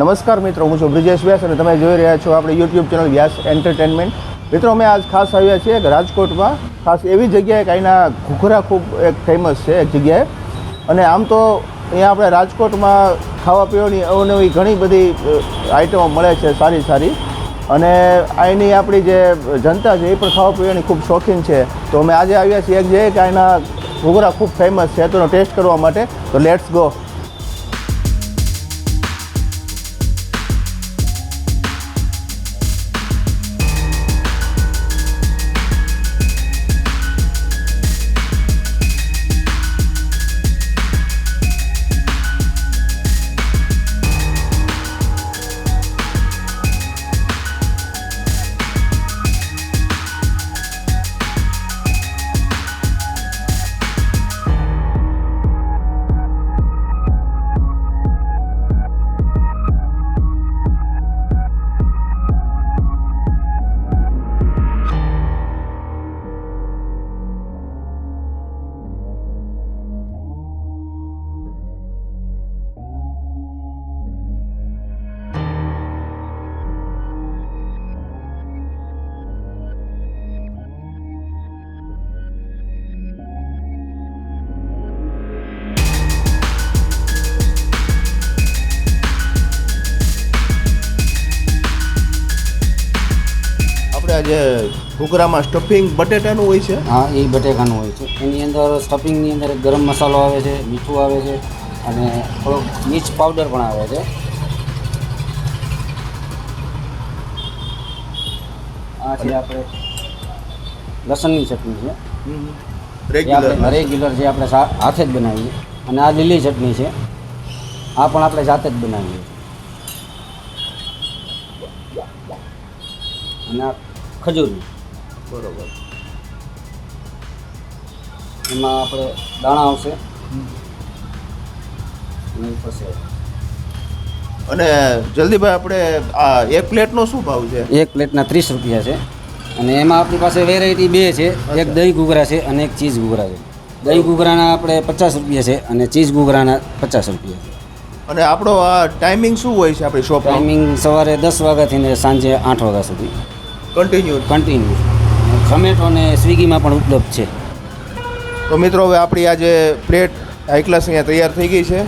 નમસ્કાર મિત્રો, હું છું બ્રિજેશ વ્યાસ અને તમે જોઈ રહ્યા છો આપણે યુટ્યુબ ચેનલ વ્યાસ એન્ટરટેનમેન્ટ મિત્રો, અમે આજ ખાસ આવ્યા છીએ કે રાજકોટમાં. ખાસ એવી જગ્યાએ કે અહીંના ઘૂઘરા ખૂબ એક ફેમસ છે, એક જગ્યાએ. અને આમ તો અહીંયા આપણે રાજકોટમાં ખાવા પીવાની અવનવી ઘણી બધી આઈટમો મળે છે સારી સારી. અને અહીંની આપણી જે જનતા છે એ પણ ખાવા પીવાની ખૂબ શોખીન છે. તો અમે આજે આવ્યા છીએ એક જગ્યાએ કે અહીંના ઘૂઘરા ખૂબ ફેમસ છે, તો ટેસ્ટ કરવા માટે. તો લેટ્સ ગો આપણે આજે ઘૂઘરામાં સ્ટફિંગ બટેટાનું હોય છે? હા એ બટેકાનું હોય છે. એની અંદર સ્ટફિંગની અંદર ગરમ મસાલો આવે છે મીઠું આવે છે અને થોડોક મિર્ચ પાવડર પણ આવે છે. આ છે આપણે લસણની ચટણી છે. રેગ્યુલર રેગ્યુલર જે આપણે હાથે જ બનાવીએ. અને આ લીલી ચટણી છે. આ પણ આપણે જાતે જ બનાવીએ અને આ ખજૂરની બરોબર. એમાં આપણે દાણા આવશે. અને જલ્દીભાઈ આપણે આ એક પ્લેટનો શું ભાવ છે? એક પ્લેટના ત્રીસ રૂપિયા છે. અને એમાં આપણી પાસે વેરાયટી બે છે. એક દહીં ઘૂઘરા છે અને એક ચીઝ ઘૂઘરા છે. દહીં ઘૂઘરાના આપણે પચાસ રૂપિયા છે અને ચીઝ ઘૂઘરાના પચાસ રૂપિયા છે. અને આપણો આ ટાઈમિંગ શું હોય છે આપણી શોપ ટાઈમિંગ સવારે દસ વાગ્યાથી ને સાંજે આઠ વાગ્યા સુધી. કન્ટિન્યુ કન્ટિન્યુ ઝોમેટો અને સ્વિગીમાં પણ ઉપલબ્ધ છે. તો મિત્રો હવે આપણી આ જે પ્લેટ હાઈ ક્લાસ અહીંયા તૈયાર થઈ ગઈ છે.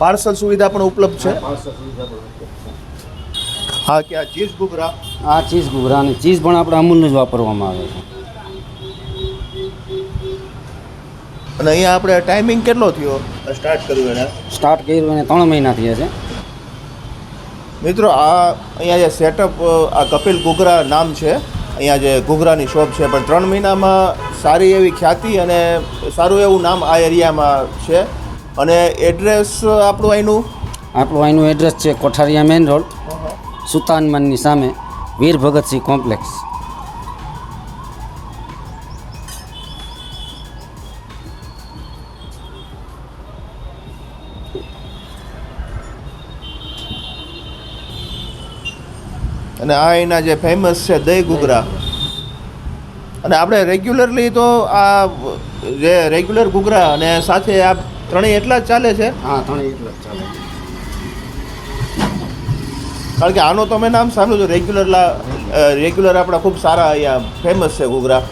પાર્સલ સુવિધા પણ ઉપલબ્ધ છે. હા કે આ ચીઝ ઘૂઘરા આ ચીઝ ઘૂઘરા અને ચીઝ પણ આપણે અમૂલનું જ વાપરવામાં આવે છે. અને અહીંયા આપણે ટાઈમિંગ કેટલો થયો? સ્ટાર્ટ કર્યું એને? સ્ટાર્ટ કર્યું એને ત્રણ મહિના થયા છે. મિત્રો આ અહીંયા જે સેટઅપ આ કપિલ ઘૂઘરા નામ છે. અહીંયા જે ઘૂઘરાની શોપ છે પણ ત્રણ મહિનામાં સારી એવી ખ્યાતિ અને સારું એવું નામ આ એરિયામાં છે. અને એડ્રેસ આપણું અહીંનું? આપણું અહીંનું એડ્રેસ છે કોઠારિયા મેઇન રોડ સુતાનમાનની સામે વીર ભગતસિંહ કોમ્પ્લેક્સ. અને આ એના જે ફેમસ છે દહીં ઘૂઘરા. અને આપણે રેગ્યુલરલી તો આ જે રેગ્યુલર ઘૂઘરા અને સાથે આ ત્રણેય એટલા જ ચાલે છે? હા ત્રણેય એટલા જ ચાલે કારણ કે આનો તમે નામ સાંભળ્યું છે રેગ્યુલર રેગ્યુલર આપણા ખૂબ સારા અહીંયા ફેમસ છે ઘૂઘરા.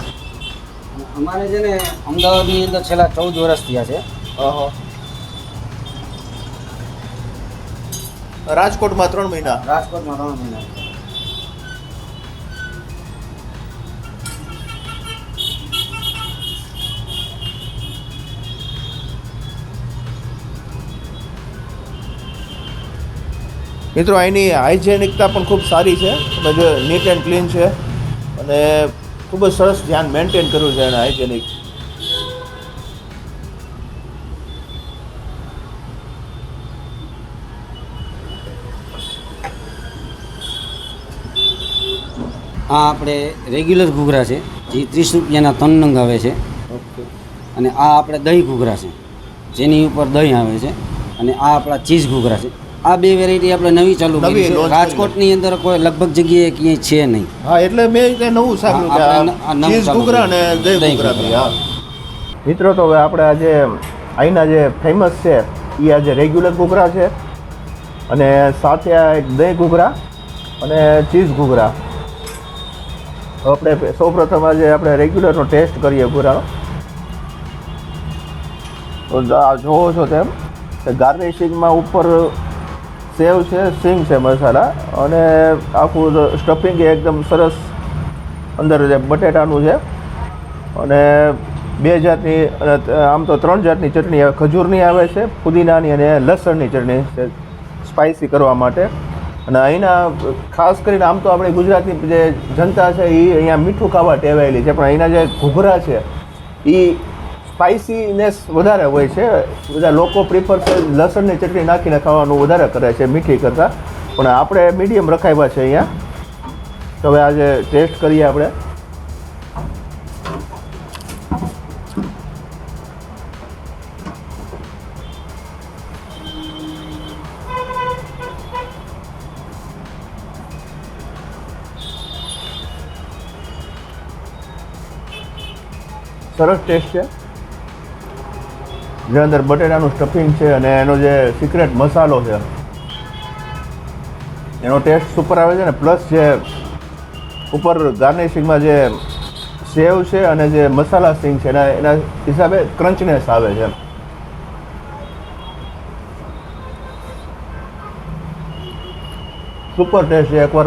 અમારે છે ને અમદાવાદની અંદર છેલ્લા ચૌદ વર્ષ થયા છે. રાજકોટમાં ત્રણ મહિના. રાજકોટમાં ત્રણ મહિના. મિત્રો અહીંની હાઇજેનિકતા પણ ખૂબ સારી છે. તમે જો નીટ એન્ડ ક્લીન છે અને ખૂબ જ સરસ ધ્યાન મેન્ટેન કર્યું છે એને હાઇજેનિક. આ આપણે રેગ્યુલર ઘૂઘરા છે જે ત્રીસ રૂપિયાના ત્રણ નંગ આવે છે. અને આ આપણે દહીં ઘૂઘરા છે જેની ઉપર દહીં આવે છે. અને આ આપણા ચીઝ ઘૂઘરા છે. આ બે વેરાયટી આપણે નવી ચાલુ નવી કરી છે. રાજકોટની અંદર કોઈ લગભગ જગ્યાએ ક્યાંય છે નહીં. હા એટલે મેં કંઈ નવું સાંભળ્યું ન- ચીઝ ઘૂઘરા અને દહીં ઘૂઘરા હા. મિત્રો તો હવે આપણે આજે અહીંના જે ફેમસ છે એ આજે રેગ્યુલર ઘૂઘરા છે. અને સાથે આ એક દહીં ઘૂઘરા અને ચીઝ ઘૂઘરા. આપણે સૌપ્રથમ આજે આપણે રેગ્યુલરનો ટેસ્ટ કરીએ ઘૂઘરાનો. તો જોવો છો તેમ ગાર્નિશિંગમાં ઉપર સેવ છે, સિંગ છે મસાલા અને આખું સ્ટફિંગ એકદમ સરસ અંદર જે બટેટાનું છે અને બે જાતની આમ તો ત્રણ જાતની ચટણી ખજૂરની આવે છે, પુદીનાની અને લસણની ચટણી છે સ્પાઇસી કરવા માટે. અને અહીંના, ખાસ કરીને આમ તો આપણે ગુજરાતની જે જનતા છે એ અહીંયા મીઠું ખાવા ટેવાયેલી છે, પણ અહીંના જે ઘૂઘરા છે એ સ્પાઇસીનેસ વધારે હોય છે. બધા લોકો પ્રિફર કરે લસણની ચટણી નાખીને ખાવાનું વધારે કરે છે, મીઠી કરતાં. પણ આપણે મીડિયમ રખાવ્યા છે અહીંયા. તો હવે આજે ટેસ્ટ કરીએ આપણે. સરસ ટેસ્ટ છે. જે અંદર બટેટાનું સ્ટફિંગ છે અને એનો જે સિક્રેટ મસાલો છે. એનો ટેસ્ટ સુપર આવે છે ને પ્લસ જે ઉપર ગાર્નિશિંગમાં જે સેવ છે અને જે મસાલા સિંગ છે, એના એના હિસાબે ક્રંચનેસ આવે છે. સુપર ટેસ્ટ છે. એકવાર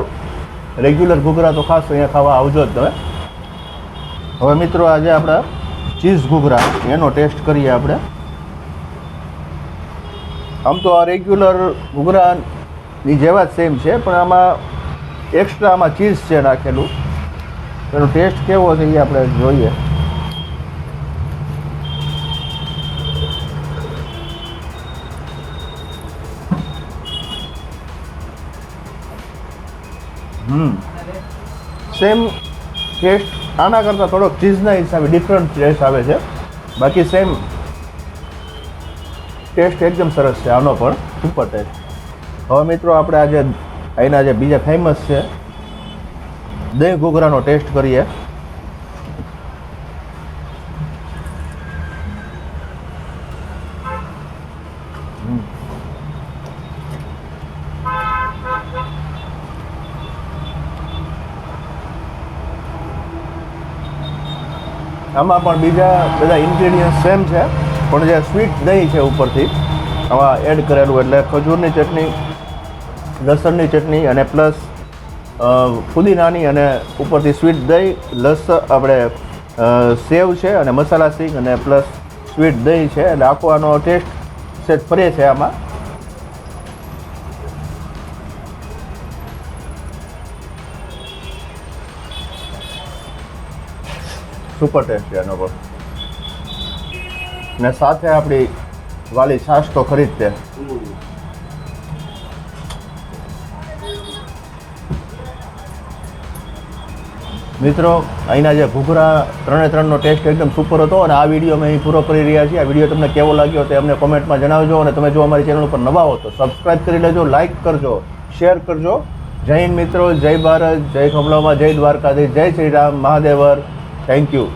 રેગ્યુલર ઘૂઘરા તો ખાસ અહીંયા ખાવા આવજો જ તમે. હવે મિત્રો, આજે આપણા ચીઝ ઘૂઘરા, એનો ટેસ્ટ કરીએ આપણે. આમ તો આ રેગ્યુલર ઘૂઘરાની જેવા જ સેમ છે, પણ આમાં એક્સ્ટ્રા આમાં ચીઝ છે નાખેલું. એનો ટેસ્ટ કેવો છે એ આપણે જોઈએ. હમ. સેમ ટેસ્ટ આના કરતાં થોડોક ચીઝના હિસાબે ડિફરન્ટ ટેસ્ટ આવે છે. બાકી સેમ ટેસ્ટ એકદમ સરસ છે, આનો પણ સુપર ટેસ્ટ. હવે મિત્રો આપણે આજે અહીંના જે બીજા ફેમસ છે, દહીં ઘોઘરાનો ટેસ્ટ કરીએ. આમાં પણ બીજા બધા ઇન્ગ્રેડિયન્ટ સેમ છે. પણ જે સ્વીટ દહીં છે ઉપરથી, આમાં એડ કરેલું એટલે ખજૂરની ચટણી, લસણની ચટણી અને પ્લસ ફુદીનાની અને ઉપરથી સ્વીટ દહીં લસ આપણે સેવ છે અને મસાલા સિંગ અને પ્લસ સ્વીટ દહીં છે. એટલે આખો આનો ટેસ્ટ સેજ ફરે છે આમાં. સુપર ટેસ્ટ છે એનો પણ. ને સાથે આપણી વાલી છાશ તો ખરી મિત્રો, અહીંના જે ઘૂઘરા ત્રણે ત્રણનો ટેસ્ટ એકદમ સુપર હતો અને આ વીડિયો અમે અહીં પૂરો કરી રહ્યા છીએ. આ વીડિયો તમને કેવો લાગ્યો તે અમને કોમેન્ટમાં જણાવજો અને તમે જો અમારી ચેનલ ઉપર નવા હો તો સબસ્ક્રાઈબ કરી લેજો લાઇક કરજો શેર કરજો. જય હિન્દ મિત્રો, જય ભારત, જય કમલામાં જય દ્વારકાધીશ, જય શ્રી રામ, મહાદેવર. Thank you